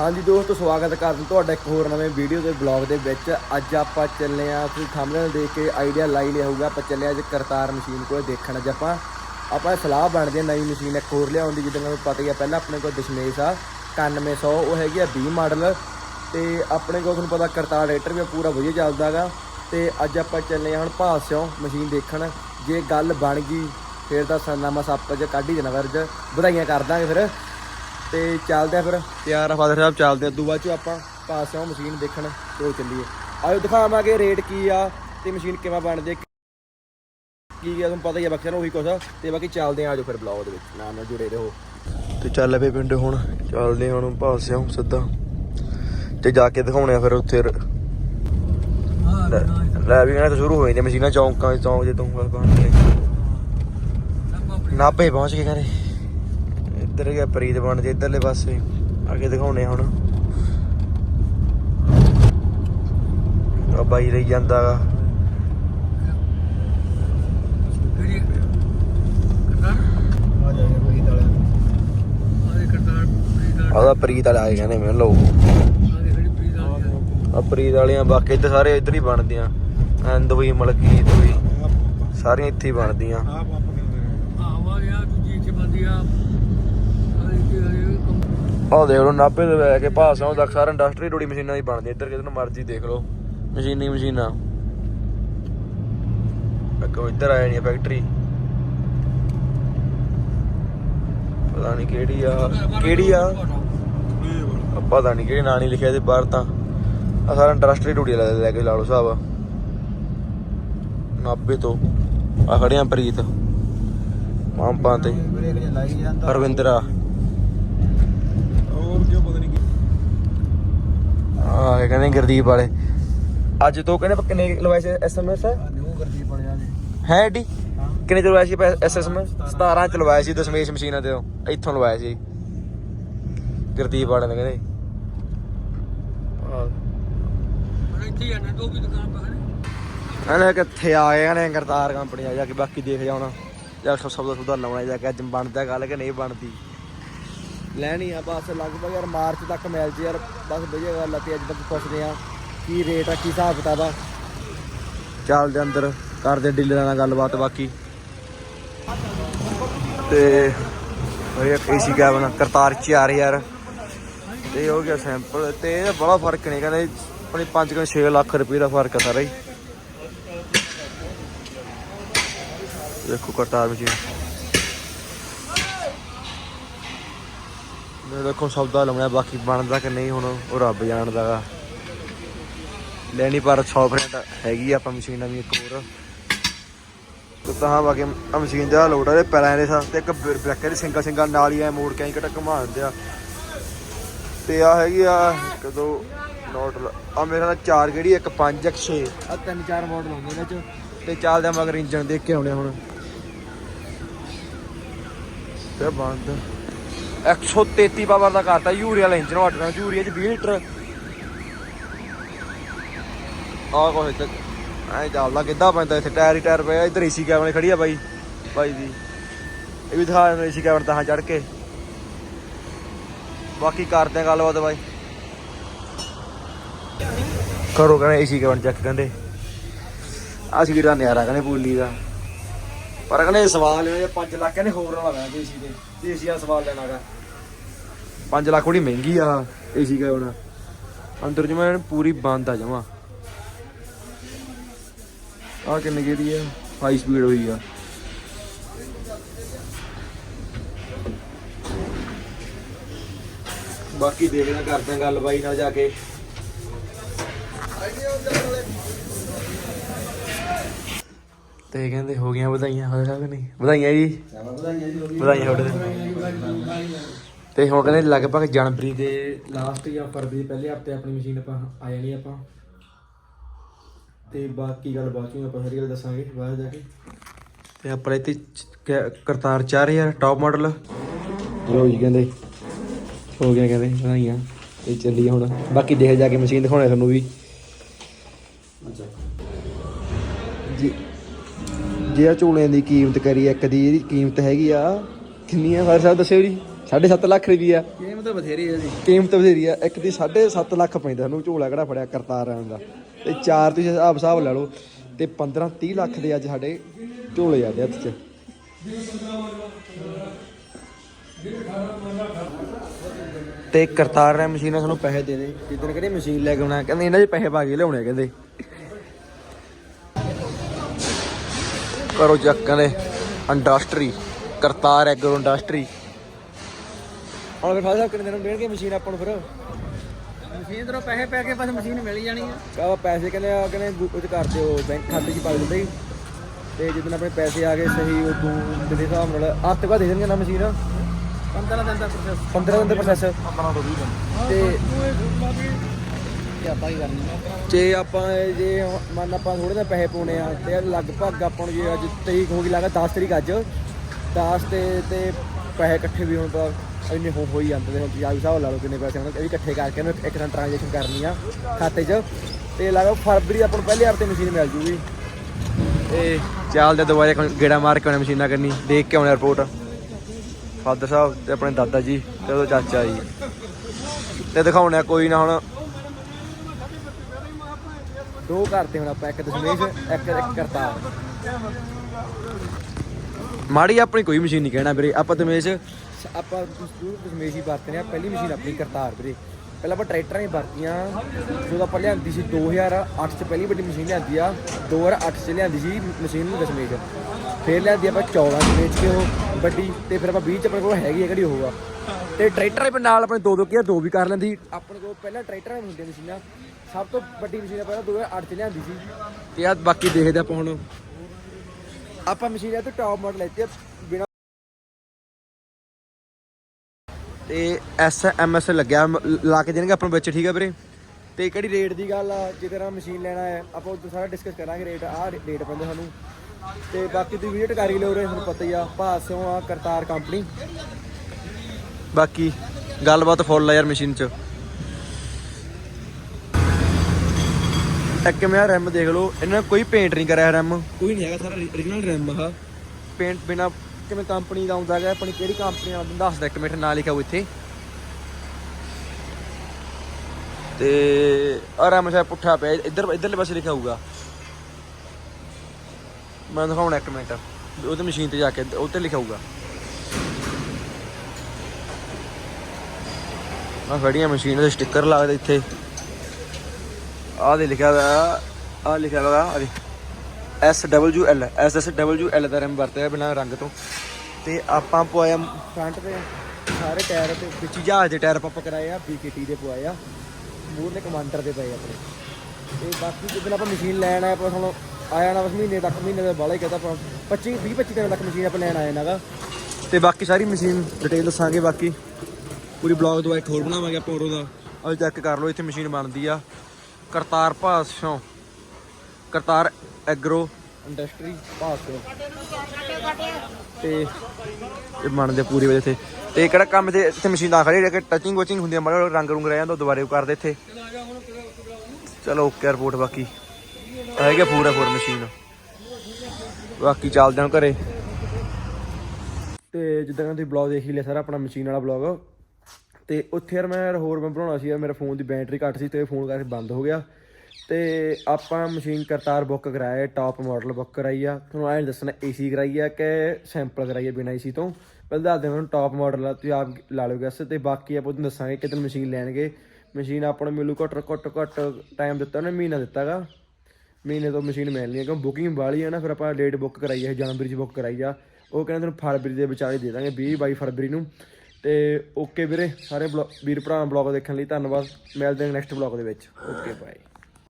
ਹਾਂਜੀ ਦੋਸਤੋ, ਸਵਾਗਤ ਕਰਦੇ ਤੁਹਾਡਾ ਇੱਕ ਹੋਰ ਨਵੇਂ ਵੀਡੀਓ ਦੇ ਬਲੌਗ ਦੇ ਵਿੱਚ। ਅੱਜ ਆਪਾਂ ਚੱਲੇ ਆ ਤੁਸੀਂ ਥੰਬਨੇਲ ਦੇਖ ਕੇ ਆਈਡੀਆ ਲਾਈ ਲਿਆ ਹੋਊਗਾ। ਆਪਾਂ ਚੱਲੇ ਅੱਜ ਕਰਤਾਰ ਮਸ਼ੀਨ ਕੋਲ ਦੇਖਣ ਅੱਜ ਆਪਾਂ। ਆਪਾਂ ਸਲਾਹ ਬਣਦੀ ਆ ਨਵੀਂ ਮਸ਼ੀਨ ਇੱਕ ਹੋਰ ਲਿਆਉਣ ਦੀ ਜਿੱਦਾਂ ਤੁਹਾਨੂੰ ਪਤਾ ਹੀ ਆ ਪਹਿਲਾਂ ਆਪਣੇ ਕੋਲ ਦਸ਼ਮੇਸ਼ ਆ 9100 ਉਹ ਹੈਗੀ ਆ 20 ਮਾਡਲ। ਤੇ ਆਪਣੇ ਕੋਲ ਤੁਹਾਨੂੰ ਪਤਾ ਕਰਤਾਰ ਰੇਟਰ ਵੀ ਪੂਰਾ ਵਧੀਆ ਚੱਲਦਾਗਾ ਤੇ ਅੱਜ ਆਪਾਂ ਚੱਲੇ ਆ ਹੁਣ ਭਾਸਿਓ ਮਸ਼ੀਨ ਦੇਖਣ। ਜੇ ਗੱਲ ਬਣ ਗਈ, ਫਿਰ ਤਾਂ ਸਨਾਮਾ ਸੱਪ ਚ ਕੱਢ ਹੀ ਦੇਣਾ ਵਰਜ ਵਧਾਈਆਂ ਕਰ ਦਾਂਗੇ ਫਿਰ। ਤੇ ਚੱਲਦੇ ਆ ਫਿਰ, ਤਿਆਰ ਆ ਫਾਦਰ ਸਾਹਿਬ, ਚੱਲਦੇ ਆ। ਦੁਬਾਰਾ ਚ ਆਪਾਂ ਪਾਸ ਮਸ਼ੀਨ ਦੇਖਣ ਤੇ ਚੱਲੀਏ। ਆਇਓ, ਦਿਖਾਵਾਂਗੇ ਰੇਟ ਕੀ ਆ ਤੇ ਮਸ਼ੀਨ ਕਿਵੇਂ ਬਣਦੀ ਆ, ਕੀ ਆ, ਤੁਹਾਨੂੰ ਪਤਾ ਹੀ ਆ ਬਖਸ਼ਣ ਉਹੀ ਕੁਛ ਤੇ ਬਾਕੀ ਚੱਲਦੇ ਆ, ਆਜੋ ਫਿਰ ਬਲੌਗ ਦੇ ਵਿੱਚ। ਨਾਲ ਨਾਲ ਜੁੜੇ ਰਹੋ। ਤੇ ਚੱਲ ਪਏ ਪਿੰਡ ਹੁਣ, ਚੱਲਦੇ ਹੁਣ ਪਾਸ ਸਿੱਧਾ। ਤੇ ਜਾ ਕੇ ਦਿਖਾਉਣੇ ਆ ਫਿਰ ਉੱਥੇ ਰ- ਲੈ- ਲੈ ਵੀ ਕਹਿੰਦੇ ਸ਼ੁਰੂ ਹੋ ਜਾਂਦੇ ਮਸ਼ੀਨਾਂ, ਚੌਂਕਾਂ, ਚੌਂਕ ਜੇ ਤੋਂ ਬਣਦੇ ਨਾਭੇ ਪਹੁੰਚ ਗਏ ਕਹਿੰਦੇ ਇੱਧਰ ਗਿਆ ਪ੍ਰੀਤ ਬਣ ਜੇ ਇੱਧਰਲੇ ਪਾਸੇ। ਅੱਗੇ ਦਿਖਾਉਣੇ ਹੁਣ। ਆ ਬਾਈ ਰਹੀ ਜਾਂਦਾਗਾ ਆਦਾ ਪ੍ਰੀਤ ਵਾਲੇ ਆਏ ਕਹਿੰਦੇ ਮੈਨੂੰ ਲਓ। ਆ ਪ੍ਰੀਤ ਵਾਲੀਆਂ ਬਾਕੀ ਇੱਧਰ ਸਾਰੇ ਇੱਧਰ ਹੀ ਬਣਦੀਆਂ। ਐਂਦ ਵੀ ਮਲਕੀ ਵੀ ਸਾਰੀਆਂ ਇੱਥੇ ਹੀ ਬਣਦੀਆਂ। ਆਹ ਦੇਖ ਲਓ ਨਾਭੇ ਦੇ ਲੈ ਕੇ ਭਾਸਾਂ ਤੱਕ ਸਾਰਾ ਇੰਡਸਟਰੀ ਰੋੜੀ ਮਸ਼ੀਨਾਂ ਦੀ ਬਣਦੀ ਇੱਧਰ ਕਿਤੇ ਨੂੰ ਮਰਜ਼ੀ ਦੇਖ ਲਓ ਮਸ਼ੀਨੀ ਮਸ਼ੀਨਾਂ। ਅੱਗੋਂ ਇੱਧਰ ਆਇਆ ਨਹੀਂ ਫੈਕਟਰੀ ਪਤਾ ਨਹੀਂ ਕਿਹੜੀ ਆ ਕਿਹੜੀ ਆ? ਪਤਾ ਨਹੀਂ ਕਿਹੜੀ ਨਾਂ ਨਹੀਂ ਲਿਖਿਆ ਤੇ ਬਾਹਰ ਤਾਂ। ਆ ਸਾਰਾ ਇੰਡਸਟਰੀ ਰੋੜੀ ਲੈ ਲੈ ਕੇ ਲਾ ਲਓ ਸਾਹਿਬ। ਨਾਭੇ ਤੋਂ। ਆ ਖੜਿਆ ਪ੍ਰੀਤ। ਮਾਂਪਾਂ ਤੇ। ਹਰਵਿੰਦਰਾ। ਆ ਇਹ ਕਹਿੰਦੇ ਗੁਰਦੀਪ ਵਾਲੇ। ਅੱਜ ਤੋਂ ਕਹਿੰਦੇ ਕਿੰਨੇ ਲਵਾਏ ਸੀ ਐਸਐਮਐਸ ਹੈ ਡੀ ਕਿੰਨੇ ਚ ਲਵਾਇਆ ਸੀ ਐਸਐਮਐਸ 17 ਚ ਲਵਾਇਆ ਸੀ ਦਸ਼ਮੇਸ਼ ਮਸ਼ੀਨਾਂ ਤੇ ਉਹ। ਇੱਥੋਂ ਲਵਾਇਆ ਸੀ। ਗੁਰਦੀਪ ਵਾਲੇ ਨੇ ਕਹਿੰਦੇ। ਇਹਨੇ ਕਿੱਥੇ ਆ ਗਏ ਨੇ ਕਰਤਾਰ ਕੰਪਨੀ ਆ ਜਾ ਕੇ ਬਾਕੀ ਦੇਖ ਜਾਉਣਾ ਜਾਂ ਸਭ ਸਭ ਦਾ ਸੁਧਾਰ ਲਾਉਣਾ ਜਾ ਕੇ ਅੱਜ ਬਣਦਾ ਗੱਲ ਕਿ ਨਹੀਂ ਬਣਦੀ। ਲੈਣੀ ਆ, ਬਸ ਲਗਭਗ ਯਾਰ ਮਾਰਚ ਤੱਕ ਮਿਲ ਜੇ ਯਾਰ। ਬਸ ਵਧੀਆ ਗੱਲ ਆ ਤੇ ਅੱਜ ਤੱਕ ਪੁੱਛਦੇ ਆ ਕੀ ਰੇਟ ਆ, ਕੀ ਹਿਸਾਬ ਕਿਤਾਬ ਆ। ਚੱਲਦੇ ਅੰਦਰ, ਕਰਦੇ ਡੀਲਰਾਂ ਨਾਲ ਗੱਲਬਾਤ ਬਾਕੀ। ਤੇ ਇਹ ਏਸੀ ਕੈਬਨ ਕਰਤਾਰ 4000 ਤੇ ਹੋ ਗਿਆ ਸੈਂਪਲ ਤੇ ਇਹਦਾ ਬੜਾ ਫ਼ਰਕ ਨਹੀਂ ਕਹਿੰਦੇ ਆਪਣੇ 5 ਕਿਲੋ 6 ਲੱਖ ਰੁਪਏ ਦਾ ਫ਼ਰਕ ਆ ਸਾਰਾ ਹੀ। ਦੇਖੋ ਕਰਤਾਰ ਮਸ਼ੀਨ। ਮੈਂ ਦੇਖੋ ਸੌਦਾ ਲਾਉਣਾ, ਬਾਕੀ ਬਣਦਾ ਕਿ ਨਹੀਂ ਹੁਣ ਉਹ ਰੱਬ ਜਾਣਦਾ ਲੈਣੀ ਪਰ 100% ਹੈਗੀ ਆ ਆਪਾਂ ਮਸ਼ੀਨ ਨਵੀਂ ਇੱਕ ਹੋਰ। ਤੇ ਤਾਂ ਬਾਕੀ ਆ ਮਸ਼ੀਨ ਦਾ ਲੋਡ ਆ ਇਹ ਪੈਰਾਂ ਦੇ ਸਾਥ ਤੇ ਇੱਕ ਬ੍ਰੇਕਰ ਦੀ ਸਿੰਗਲ ਸਿੰਗਲ ਨਾਲ ਹੀ ਐ ਮੋੜ ਕੇ ਐਂ ਕਿਟਾ ਘੁਮਾ ਦਿੰਦੇ ਆ। ਤੇ ਆ ਹੈਗੀ ਆ ਕਦੋਂ ਨੋਟ ਆ ਮੇਰੇ ਨਾਲ ਚਾਰ ਕਿਹੜੀ ਇੱਕ 5 ਇੱਕ 6 ਆ ਤਿੰਨ ਚਾਰ ਮਾਡਲ ਹੁੰਦੇ ਇਹਨਾਂ ਚ, ਤੇ ਚੱਲਦੇ ਮਗਰ ਇੰਜਨ ਦੇਖ ਕੇ ਆਉਣੇ ਹੁਣ। ਤੇ ਬੰਦ। 133 ਪਾਵਰ ਦਾ ਕਰਤਾ ਯੂਰੀਆ ਵਾਲਾ ਇੰਜਨ ਹਟਣਾ ਯੂਰੀਆ ਚ 20 ਲੀਟਰ। ਆ ਕੋਈ ਤੇ ਐ ਚੱਲਦਾ ਕਿੱਦਾਂ ਪੈਂਦਾ ਇੱਥੇ, ਟਾਇਰ ਹੀ ਟਾਇਰ ਪਿਆ ਇੱਧਰ ਏਸੀ ਕੈਬਨ ਖੜੀ ਆ ਬਾਈ ਬਾਈ ਦੀ। ਇਹ ਵੀ ਦਿਖਾ ਦਿੰਦੇ ਏਸੀ ਕੈਬਨ ਤਾਂ ਚੜ ਕੇ। ਬਾਕੀ ਕਰਦੇ ਆ ਗੱਲਬਾਤ ਬਾਈ। ਕਰੋ ਕਹਿੰਦੇ ਏਸੀ ਕੈਬਨ ਚੈੱਕ, ਕਹਿੰਦੇ। ਆ ਸੀ ਕਿਹੜਾ ਨਿਆਰਾ ਕਹਿੰਦੇ ਪੂਲੀ ਦਾ। ਪਰ ਕਹਿੰਦੇ ਸਵਾਲ ਇਹ 5 ਲੱਖ ਕਹਿੰਦੇ ਹੋਰ ਨਾ ਲੈਣਾ ਏਸੀ ਦੇ, ਏਸੀ ਦਾ ਸਵਾਲ ਲੈਣਾਗਾ 5 ਲੱਖ ਬੜੀ ਮਹਿੰਗੀ ਆ, ਏਸੀ ਕੈਬਨ ਅੰਦਰ ਜਮਾ ਪੂਰੀ ਬੰਦ ਆ ਜਮਾ। ਆ ਕਿੰਨੇ ਕਿਹੜੀ ਆ? ਹਾਈ ਸਪੀਡ ਹੋਈ ਆ। ਬਾਕੀ ਦੇਖਦੇ ਕਰਦੇ ਗੱਲ ਬਾਈ ਨਾਲ ਜਾ ਕੇ। ਤੇ ਕਹਿੰਦੇ ਹੋ ਗਈਆਂ ਵਧਾਈਆਂ ਹੋਇਆ ਗਿਆ ਨਹੀਂ? ਵਧਾਈਆਂ ਜੀ। ਵਧਾਈਆਂ ਤੁਹਾਡੇ ਤੇ। ਹੁਣ ਕਹਿੰਦੇ ਲਗਭਗ ਜਨਵਰੀ ਦੇ ਲਾਸਟ ਜਾਂ ਫਰਵਰੀ ਦੇ ਪਹਿਲੇ ਹਫ਼ਤੇ ਆਪਣੀ ਮਸ਼ੀਨ ਆਪਾਂ ਆ ਜਾਣੀ ਆਪਾਂ। ਤੇ ਬਾਕੀ ਗੱਲ ਬਾਅਦ ਚੋਂ ਆਪਾਂ ਸਾਰੀ ਗੱਲ ਦੱਸਾਂਗੇ ਬਾਹਰ ਜਾ ਕੇ। ਤੇ ਆਪਣੇ ਇੱਥੇ ਚ- ਕ- ਕਰਤਾਰ 4000 ਟਾਪ ਮਾਡਲ ਲੋ ਜੀ ਕਹਿੰਦੇ, ਹੋ ਗਿਆ ਕਹਿੰਦੇ, ਵਧਾਈਆਂ। ਤੇ ਚੱਲੀ ਹੁਣ। ਬਾਕੀ ਦੇਖ ਜਾ ਕੇ ਮਸ਼ੀਨ ਦਿਖਾਉਣੇ ਤੁਹਾਨੂੰ ਵੀ। ਜੇ ਆ ਝੋਲਿਆਂ ਦੀ ਕੀਮਤ ਕਰੀ ਇੱਕ ਦੀ ਇਹਦੀ ਕੀਮਤ ਹੈਗੀ ਆ ਕਿੰਨੀ ਆ ਫਰ ਸਾਹਿਬ ਦੱਸਿਓ ਜੀ? 7.5 ਲੱਖ ਰੁਪਈਆ ਗੇਮ ਤਾਂ ਬਥੇਰੀ ਹੈ ਜੀ। ਕੀਮਤ ਬਥੇਰੀ ਆ। ਇੱਕ ਦੀ 7.5 ਲੱਖ ਪੈਂਦਾ ਸਾਨੂੰ ਝੋਲਾ ਕਿਹੜਾ ਫੜਿਆ ਕਰਤਾਰ ਰਾਂ ਦਾ। ਤੇ ਚਾਰ ਤੁਸੀਂ ਹਿਸਾਬ ਹਿਸਾਬ ਲਾ ਲਓ ਤੇ 15 30 ਲੱਖ ਦੇ ਅੱਜ ਸਾਡੇ ਝੋਲੇ ਆਦੇ ਹੱਥ 'ਚ। ਤੇ ਕਰਤਾਰ ਰਾਂ ਮਸ਼ੀਨਾਂ ਸਾਨੂੰ ਪੈਸੇ ਦੇ ਦੇ। ਜਿੱਦਣ ਕਹਿੰਦੇ ਮਸ਼ੀਨ ਲੈ ਕੇ ਆਉਣਾ? ਕਹਿੰਦੇ ਇਹਨਾਂ 'ਚ ਪੈਸੇ ਪਾ ਕੇ ਲਿਆਉਣੇ ਆ ਕਹਿੰਦੇ। ਕਰੋ ਚੱਕ ਕਹਿੰਦੇ ਇੰਡਸਟਰੀ ਕਰਤਾਰ ਐਗਰੋ ਇੰਡਸਟਰੀ ਹੁਣ ਫਿਰ ਫਾਦਰ ਕਿੰਨੇ ਦਿਨ ਦੇਣਗੇ ਮਸ਼ੀਨ ਆਪਾਂ ਨੂੰ ਫਿਰ? ਮਸ਼ੀਨ ਤੋਂ ਪੈਸੇ ਪੈ ਕੇ ਬਸ ਮਸ਼ੀਨ ਮਿਲ ਜਾਣੀ ਹੈ ਕਾ ਪੈਸੇ ਕਹਿੰਦੇ ਆ ਕਹਿੰਦੇ ਚ ਕਰ ਦਿਓ ਬੈਂਕ ਖਾਤੇ 'ਚ ਪਾ ਦਿੰਦੇ। ਤੇ ਜਦੋਂ ਆਪਣੇ ਪੈਸੇ ਆ ਗਏ ਸਹੀ ਉਦੋਂ ਦੇ ਹਿਸਾਬ ਨਾਲ ਹੱਥ ਤੋਂ ਬਾਅਦ ਦੇ ਦੇਣਗੇ ਨਾ ਮਸ਼ੀਨ 15 ਦਿਨ ਦਾ ਪ੍ਰੋਸੈਸ 15 ਦਿਨ ਦੇ ਪ੍ਰੋਸੈਸ 15 ਤੋਂ 20 ਦਿਨ। ਤੇ ਕੀ ਆਪਾਂ ਹੀ ਕਰਨੀ? ਜੇ ਆਪਾਂ ਜੇ ਮੰਨ ਆਪਾਂ ਥੋੜੇ ਜਿਹਾ ਪੈਸੇ ਪਾਉਣੇ ਆ ਤੇ ਲਗਭਗ ਆਪਾਂ ਨੂੰ ਜੇ ਅੱਜ ਤਰੀਕ ਹੋ ਗਈ ਲੱਗਾ 10 ਤਰੀਕ ਅੱਜ 10 ਤੇ ਤੇ ਪੈਸੇ ਇਕੱਠੇ ਵੀ ਹੁਣ ਤਾਂ ਇੰਨੇ ਹੋ ਹੋ ਜਾਂਦੇ ਨੇ। ਹੁਣ ਹਿਸਾਬ ਲਾ ਲਓ ਕਿੰਨੇ ਪੈਸੇ ਹੁਣ ਇਹ ਵੀ ਇਕੱਠੇ ਕਰਕੇ ਇਹਨੂੰ ਇੱਕ ਦਿਨ ਟ੍ਰਾਂਜੈਕਸ਼ਨ ਕਰਨੀ ਆ ਖਾਤੇ 'ਚ। ਤੇ ਲਗਾ ਫਰਵਰੀ ਆਪਾਂ ਨੂੰ ਪਹਿਲੇ ਹਫ਼ਤੇ ਮਸ਼ੀਨ ਮਿਲ ਜੂਗੀ। ਤੇ ਚੱਲਦੇ ਦੁਬਾਰੇ ਕੋਈ ਗੇੜਾ ਮਾਰ ਕੇ ਆਉਣੇ ਮਸ਼ੀਨਾਂ ਕਰਨੀ ਦੇਖ ਕੇ ਆਉਣਾ ਰਿਪੋਰਟ ਫਾਦਰ ਸਾਹਿਬ ਤੇ ਆਪਣੇ ਦਾਦਾ ਜੀ ਤੇ ਉਹਦਾ ਚਾਚਾ ਜੀ। ਤੇ ਦਿਖਾਉਣਾ ਕੋਈ ਨਾ ਹੁਣ ਦੋ ਕਰਤੇ ਹੁਣ ਆਪਾਂ ਇੱਕ ਦਸ਼ਮੇਸ਼ ਇੱਕ ਇੱਕ ਕਰਤਾਰ। ਮਾੜੀ ਆਪਣੀ ਕੋਈ ਮਸ਼ੀਨ ਨਹੀਂ ਕਹਿਣਾ ਵੀਰੇ ਆਪਾਂ ਦਸ਼ਮੇਸ਼। ਆਪਾਂ ਦੂਰ ਦਸ਼ਮੇਸ਼ ਹੀ ਵਰਤਨੇ ਆ ਪਹਿਲੀ ਮਸ਼ੀਨ ਆਪਣੀ ਕਰਤਾਰ ਵੀਰੇ। ਪਹਿਲਾਂ ਆਪਾਂ ਟਰੈਕਟਰਾਂ ਹੀ ਵਰਤੀਆਂ ਜਦੋਂ ਆਪਾਂ ਲਿਆਂਦੀ ਸੀ 2008 ਚ ਪਹਿਲੀ ਵੱਡੀ ਮਸ਼ੀਨ ਲਿਆਂਦੀ ਆ 2008 ਚ ਲਿਆਂਦੀ ਸੀ ਮਸ਼ੀਨ ਨੂੰ ਦਸ਼ਮੇਸ਼। ਫਿਰ ਲਿਆਂਦੀ ਆਪਾਂ 14 ਚ ਵੇਚ ਕੇ ਉਹ ਵੱਡੀ ਤੇ ਫਿਰ ਆਪਾਂ 20 ਚ ਆਪਣੇ ਕੋਲ ਹੈਗੀ ਆ ਕਿਹੜੀ ਉਹ ਆ। ਤੇ ਟਰੈਕਟਰ ਵੀ ਨਾਲ ਆਪਣੇ ਦੋ ਦੋ ਕੀ ਦੋ ਵੀ ਕਰ ਲੈਂਦੀ। ਆਪਣੇ ਕੋਲ ਪਹਿਲਾਂ ਟਰੈਕਟਰਾਂ ਹੁੰਦੀਆਂ ਮਸ਼ੀਨਾਂ ਸਭ ਤੋਂ ਵੱਡੀ ਮਸ਼ੀਨ ਆਪਾਂ 2008 ਚ ਲਿਆਂਦੀ ਸੀ। ਤੇ ਆ ਬਾਕੀ ਦੇਖਦੇ ਆਪਾਂ ਹੁਣ। ਆਪਾਂ ਮਸ਼ੀਨ ਇਹ ਤੋਂ ਟੌਪ ਮਾਡਲ ਲੈਤੀ ਆ ਬਿਨਾ ਤੇ ਐਸ ਐਮ ਐਸ ਲੱਗਿਆ ਲਾ ਕੇ ਦੇਣਗੇ ਆਪਾਂ ਨੂੰ ਵਿੱਚ ਠੀਕ ਆ ਵੀਰੇ? ਤੇ ਕਿਹੜੀ ਰੇਟ ਦੀ ਗੱਲ ਆ? ਜੇ ਤੇਰਾ ਮਸ਼ੀਨ ਲੈਣਾ ਹੈ ਆਪਾਂ ਉਹ ਸਾਰਾ ਡਿਸਕਸ ਕਰਾਂਗੇ ਰੇਟ ਆਹ ਰੇਟ ਪੈਂਦੇ ਸਾਨੂੰ। ਤੇ ਬਾਕੀ ਤੁਸੀਂ ਵਿਜ਼ਿਟ ਕਰ ਹੀ ਲਿਓ ਰੇ ਤੁਹਾਨੂੰ ਪਤਾ ਹੀ ਆ ਭਾਸਿਓ ਆ ਕਰਤਾਰ ਕੰਪਨੀ ਬਾਕੀ ਗੱਲਬਾਤ ਫੁੱਲ ਆ ਯਾਰ ਮਸ਼ੀਨ 'ਚ। ਇੱਕ ਮੈਂ ਰੈਮ ਦੇਖ ਲਓ ਇਹਨਾਂ ਨੇ ਕੋਈ ਪੇਂਟ ਨਹੀਂ ਕਰਿਆ ਰੈਮ ਕੋਈ ਨਹੀਂ ਹੈਗਾ ਸਾਰਾ origignal ਰੈਮ ਆ। ਪੇਂਟ ਬਿਨਾ ਕਿਵੇਂ ਕੰਪਨੀ ਦਾ ਆਉਂਦਾ ਹੈਗਾ ਆਪਣੀ ਕਿਹੜੀ ਕੰਪਨੀ ਆ ਦੱਸਦਾ ਇੱਕ ਮਿੰਟ ਨਾਲ ਲਿਖਿਆ ਹੋਊ ਇੱਥੇ। ਤੇ ਆ ਰੈਮ ਸ਼ਾਇਦ ਪੁੱਠਾ ਪਿਆ ਇੱਧਰ ਇੱਧਰਲੇ ਪਾਸੇ ਲਿਖਿਆ ਹੋਊਗਾ। ਮੈਂ ਦਿਖਾਉਣਾ ਇੱਕ ਮਿੰਟ। ਉਹਦੇ ਮਸ਼ੀਨ ਤੇ ਜਾ ਕੇ ਉੱਤੇ ਲਿਖਿਆ ਹੋਊਗਾ। ਆ ਖੜੀਆਂ ਮਸ਼ੀਨ ਦੇ ਸਟicker ਲੱਗਦੇ ਇੱਥੇ। ਆਹ ਦੇ ਲਿਖਿਆ ਹੋਇਆ, ਆਹ ਲਿਖਿਆ ਹੋਇਆ ਆ S W L S S W L ਦਾ ਰੈਮ ਵਰਤਿਆ ਬਿਨਾ ਰੰਗ ਤੋਂ। ਤੇ ਆਪਾਂ ਪਵਾਇਆ ਫਰੰਟ ਤੇ ਸਾਰੇ ਟਾਇਰ ਤੇ, ਵਿੱਚ ਜਹਾਜ਼ ਦੇ ਟਾਇਰ ਆਪਾਂ ਕਰਾਏ ਆ ਬੀਕੇਟੀ ਦੇ ਪਵਾਏ ਆ। ਮੂਰਲੇ ਕਮਾਂਡਰ ਦੇ ਪਏ ਆਪਣੇ। ਤੇ ਬਾਕੀ ਜਦੋਂ ਆਪਾਂ ਮਸ਼ੀਨ ਲੈਣ ਆਇਆ ਆਪਾਂ ਹੁਣ ਆਇਆ ਨਾ ਬਸ ਮਹੀਨੇ ਤੱਕ, ਮਹੀਨੇ ਦਾ ਬਾਲਾ ਹੀ ਕਹਤਾ ਆਪਾਂ। 25 20 25 ਦਿਨ ਤੱਕ ਮਸ਼ੀਨ ਆਪਾਂ ਲੈਣ ਆਏ ਨਾਗਾ ਤੇ ਬਾਕੀ ਸਾਰੀ ਮਸ਼ੀਨ ਡਿਟੇਲ ਦੱਸਾਂਗੇ ਬਾਕੀ। ਪੂਰੀ ਬਲੌਗ ਤੋਂ ਇੱਕ ਹੋਰ ਬਣਾਵਾਂਗੇ ਆਪਾਂ ਉਰੋਂ ਦਾ। ਅੱਜ ਚੈੱਕ ਕਰ ਲਓ, ਇੱਥੇ ਮਸ਼ੀਨ ਬਣਦੀ ਆ। Kartar Bhasaur, Kartar agro industry Bhasaur. ਤੇ ਇਹ ਬਣਦੇ ਪੂਰੀ ਵਜ੍ਹਾ ਤੇ। ਤੇ ਕਿਹੜਾ ਕੰਮ ਤੇ ਇੱਥੇ ਮਸ਼ੀਨ ਆ ਖੜੀ ਕਿ ਟੱਚਿੰਗ ਵਚਿੰਗ ਹੁੰਦੀ ਆ ਮਾੜਾ ਰੰਗ ਰੁੰਗ ਰਹਿ ਜਾਂਦਾ, ਦੁਬਾਰੇ ਉਹ ਕਰਦੇ ਇੱਥੇ। ਚਲੋ ਓਕੇ ਰਿਪੋਰਟ ਬਾਕੀ। ਹੈਗਾ ਪੂਰਾ ਫੋਰ ਮਸ਼ੀਨ ਬਾਕੀ ਚੱਲਦੇ ਹਾਂ ਘਰੇ। ਤੇ ਜਿੱਦਾਂ ਤੁਸੀਂ ਬਲੌਗ ਦੇਖ ਹੀ ਲਿਆ ਸਾਰਾ ਆਪਣਾ ਮਸ਼ੀਨ ਵਾਲਾ ਬਲੌਗ ਤੇ ਉੱਥੇ ਯਾਰ ਮੈਂ ਹੋਰ ਮੈਂ ਬਣਾਉਣਾ ਸੀ ਯਾਰ, ਮੇਰਾ ਫੋਨ ਦੀ ਬੈਟਰੀ ਘੱਟ ਸੀ ਤੇ ਫੋਨ ਕਰਕੇ ਬੰਦ ਹੋ ਗਿਆ। ਤੇ ਆਪਾਂ ਮਸ਼ੀਨ ਕਰਤਾਰ ਬੁੱਕ ਕਰਾਇਆ ਟਾਪ ਮਾਡਲ ਬੁੱਕ ਕਰਾਈ ਆ। ਤੁਹਾਨੂੰ ਐਂ ਦੱਸਣਾ ਏਸੀ ਕਰਾਈ ਆ ਕਿ ਸੈਂਪਲ ਕਰਾਈ ਆ ਬਿਨਾਂ ਏਸੀ ਤੋਂ? ਪਹਿਲਾਂ ਦੱਸ ਦੇ ਮੈਨੂੰ ਟਾਪ ਮਾਡਲ ਆ, ਤੁਸੀਂ ਆਪ ਲਾ ਲਓ ਗੈਸ ਤੇ ਬਾਕੀ ਆਪਾਂ ਤੁਹਾਨੂੰ ਦੱਸਾਂਗੇ ਕਿਤੇ ਮਸ਼ੀਨ ਲੈਣਗੇ। ਮਸ਼ੀਨ ਆਪਾਂ ਨੂੰ ਮਿਲੂ ਘੱਟ ਘੱਟ ਘੱਟ ਟਾਈਮ ਦਿੱਤਾ ਉਹਨੇ, ਮਹੀਨਾ ਦਿੱਤਾਗਾ। ਮਹੀਨੇ ਤੋਂ ਮਸ਼ੀਨ ਮਿਲਣੀ ਹੈ ਕਿਉਂਕਿ ਬੁਕਿੰਗ ਵਾਲੀ ਹੈ ਨਾ, ਫਿਰ ਆਪਾਂ ਡੇਟ ਬੁੱਕ ਕਰਾਈ ਹੈ ਜਨਵਰੀ 'ਚ ਬੁੱਕ ਕਰਾਈ ਆ। ਉਹ ਕਹਿੰਦੇ ਤੁਹਾਨੂੰ ਫਰਵਰੀ ਦੇ ਵਿਚਾਲੇ ਦੇ ਦਾਂਗੇ 20 22 ਫਰਵਰੀ ਨੂੰ। ਤੇ ਓਕੇ ਵੀਰੇ, ਸਾਰੇ ਬਲੌ- ਵੀਰ ਭਰਾ ਬਲੌਗ ਦੇਖਣ ਲਈ ਧੰਨਵਾਦ। ਮਿਲਦੇ ਹਾਂ ਨੈਕਸਟ ਬਲੌਗ ਦੇ ਵਿੱਚ। Okay bye